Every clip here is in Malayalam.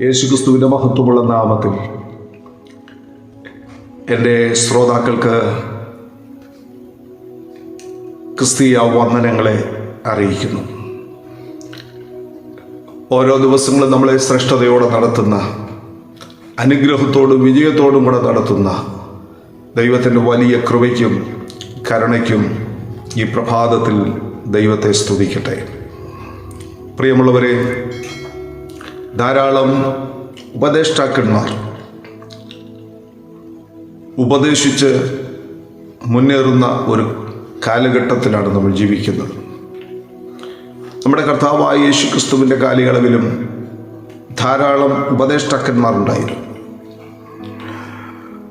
യേശുക്രിസ്തുവിന്റെ മഹത്വമുള്ള നാമത്തിൽ എന്റെ ശ്രോതാക്കൾക്ക് ക്രിസ്തീയ വന്ദനങ്ങളെ അറിയിക്കുന്നു. ഓരോ ദിവസങ്ങളും നമ്മളെ ശ്രേഷ്ഠതയോടെ നടത്തുന്ന അനുഗ്രഹത്തോടും വിജയത്തോടും കൂടെ നടത്തുന്ന ദൈവത്തിന്റെ വലിയ കൃപയ്ക്കും കരുണയ്ക്കും ഈ പ്രഭാതത്തിൽ ദൈവത്തെ സ്തുതിക്കട്ടെ. പ്രിയമുള്ളവരെ ധാരാളം ഉപദേഷ്ടാക്കന്മാർ ഉപദേശിച്ച് മുന്നേറുന്ന ഒരു കാലഘട്ടത്തിലാണ് നമ്മൾ ജീവിക്കുന്നത്. നമ്മുടെ കർത്താവായ യേശു ക്രിസ്തുവിന്റെ കാലയളവിലും ധാരാളം ഉപദേഷ്ടാക്കന്മാരുണ്ടായിരുന്നു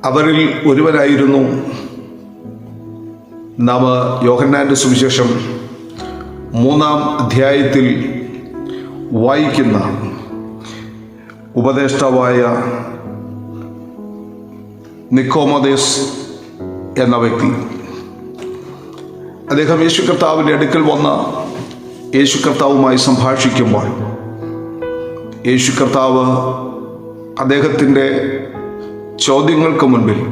അവരിൽ ഒരുവനായിരുന്നു നാം യോഹന്നാന്റെ സുവിശേഷം മൂന്നാം അധ്യായത്തിൽ വായിക്കുന്ന ഉപദേഷ്ടാവായ നിക്കോമദേസ് എന്ന വ്യക്തി. അദ്ദേഹം യേശു കർത്താവിന്റെ അടുക്കൽ വന്ന യേശു കർത്താവുമായി സംഭാഷിക്കുമ്പോൾ യേശു കർത്താവ് അദ്ദേഹത്തിന്റെ ചോദ്യങ്ങൾക്ക് മുൻപിൽ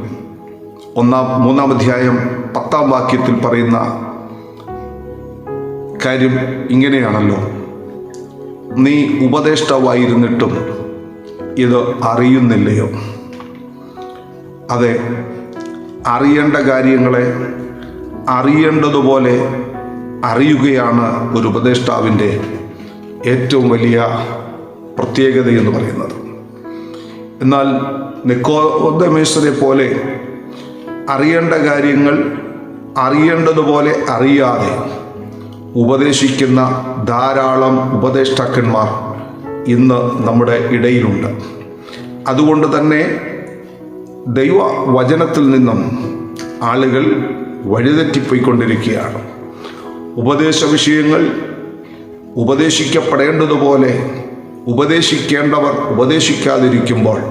ഒന്നാം മൂന്നാം അധ്യായം പത്താം വാക്യത്തിൽ പറയുന്ന കാര്യം ഇങ്ങനെയാണല്ലോ. നീ ഉപദേഷ്ടാവായിരുന്നിട്ടും ഇത് അറിയുന്നില്ലയോ? അതെ അറിയേണ്ട കാര്യങ്ങളെ അറിയേണ്ടതുപോലെ അറിയുകയാണ് ഒരു ഉപദേഷ്ടാവിന്റെ ഏറ്റവും വലിയ പ്രത്യേകത എന്ന് പറയുന്നത്. എന്നാൽ നിക്കോദമേശ്വരെ പോലെ അറിയേണ്ട കാര്യങ്ങൾ അറിയേണ്ടതുപോലെ അറിയാതെ ഉപദേശിക്കുന്ന ധാരാളം ഉപദേഷ്ടാക്കന്മാർ ഇന്ന് നമ്മുടെ ഇടയിലുണ്ട്. അതുകൊണ്ട് തന്നെ ദൈവ വചനത്തിൽ നിന്നും ആളുകൾ വഴിതെറ്റിപ്പോയിക്കൊണ്ടിരിക്കുകയാണ്. ഉപദേശ വിഷയങ്ങൾ ഉപദേശിക്കപ്പെടേണ്ടതുപോലെ ഉപദേശിക്കേണ്ടവർ ഉപദേശിക്കാതിരിക്കുമ്പോൾ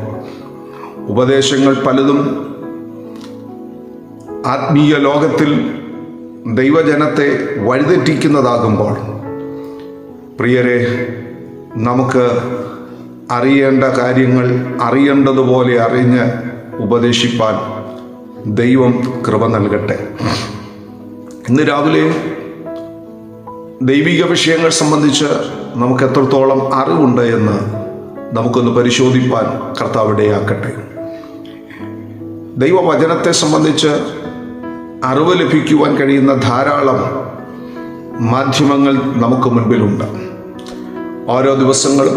ഉപദേശങ്ങൾ പലതും ആത്മീയ ലോകത്തിൽ ദൈവജനത്തെ വഴിതെറ്റിക്കുന്നതാകുമ്പോൾ പ്രിയരെ നമുക്ക് അറിയേണ്ട കാര്യങ്ങൾ അറിയേണ്ടതുപോലെ അറിഞ്ഞ് ഉപദേശിപ്പാൻ ദൈവം കൃപ നൽകട്ടെ. ഇന്ന് രാവിലെ ദൈവിക വിഷയങ്ങൾ സംബന്ധിച്ച് നമുക്ക് എത്രത്തോളം അറിവുണ്ട് എന്ന് നമുക്കൊന്ന് പരിശോധിപ്പാൻ കർത്താവിടയാക്കട്ടെ. ദൈവവചനത്തെ സംബന്ധിച്ച് അറിവ് ലഭിക്കുവാൻ കഴിയുന്ന ധാരാളം മാധ്യമങ്ങൾ നമുക്ക് മുൻപിലുണ്ട്. ഓരോ ദിവസങ്ങളും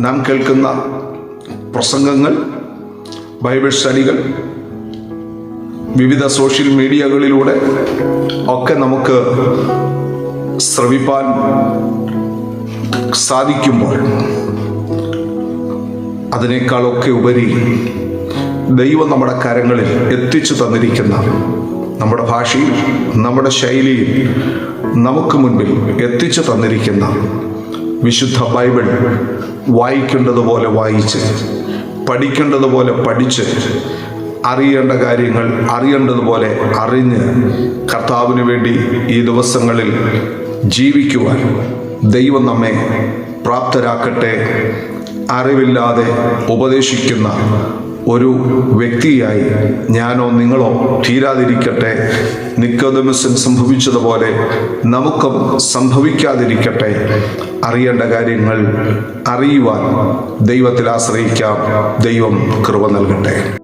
നാം കേൾക്കുന്ന പ്രസംഗങ്ങൾ ബൈബിൾ സ്റ്റഡികൾ വിവിധ സോഷ്യൽ മീഡിയകളിലൂടെ ഒക്കെ നമുക്ക് ശ്രവിപ്പാൻ സാധിക്കുമ്പോൾ അതിനേക്കാളൊക്കെ ഉപരി ദൈവം നമ്മുടെ കരങ്ങളിൽ എത്തിച്ചു തന്നിരിക്കുന്ന നമ്മുടെ ഭാഷയിൽ നമ്മുടെ ശൈലിയിൽ നമുക്ക് മുൻപിൽ എത്തിച്ചു തന്നിരിക്കുന്ന വിശുദ്ധ ബൈബിൾ വായിക്കേണ്ടതുപോലെ വായിച്ച് പഠിക്കേണ്ടതുപോലെ പഠിച്ച് അറിയേണ്ട കാര്യങ്ങൾ അറിയേണ്ടതുപോലെ അറിഞ്ഞ് കർത്താവിന് വേണ്ടി ഈ ദിവസങ്ങളിൽ ജീവിക്കുവാൻ ദൈവം നമ്മെ പ്രാപ്തരാക്കട്ടെ. അറിവില്ലാതെ ഉപദേശിക്കുന്ന ഒരു വ്യക്തിയായി ഞാനോ നിങ്ങളോ തീരാതിരിക്കട്ടെ. നിക്കോദമസിൽ സംഭവിച്ചതുപോലെ നമുക്കും സംഭവിക്കാതിരിക്കട്ടെ. അറിയേണ്ട കാര്യങ്ങൾ അറിയുവാൻ ദൈവത്തിൽ ആശ്രയിക്കാം. ദൈവം കൃപ നൽകട്ടെ.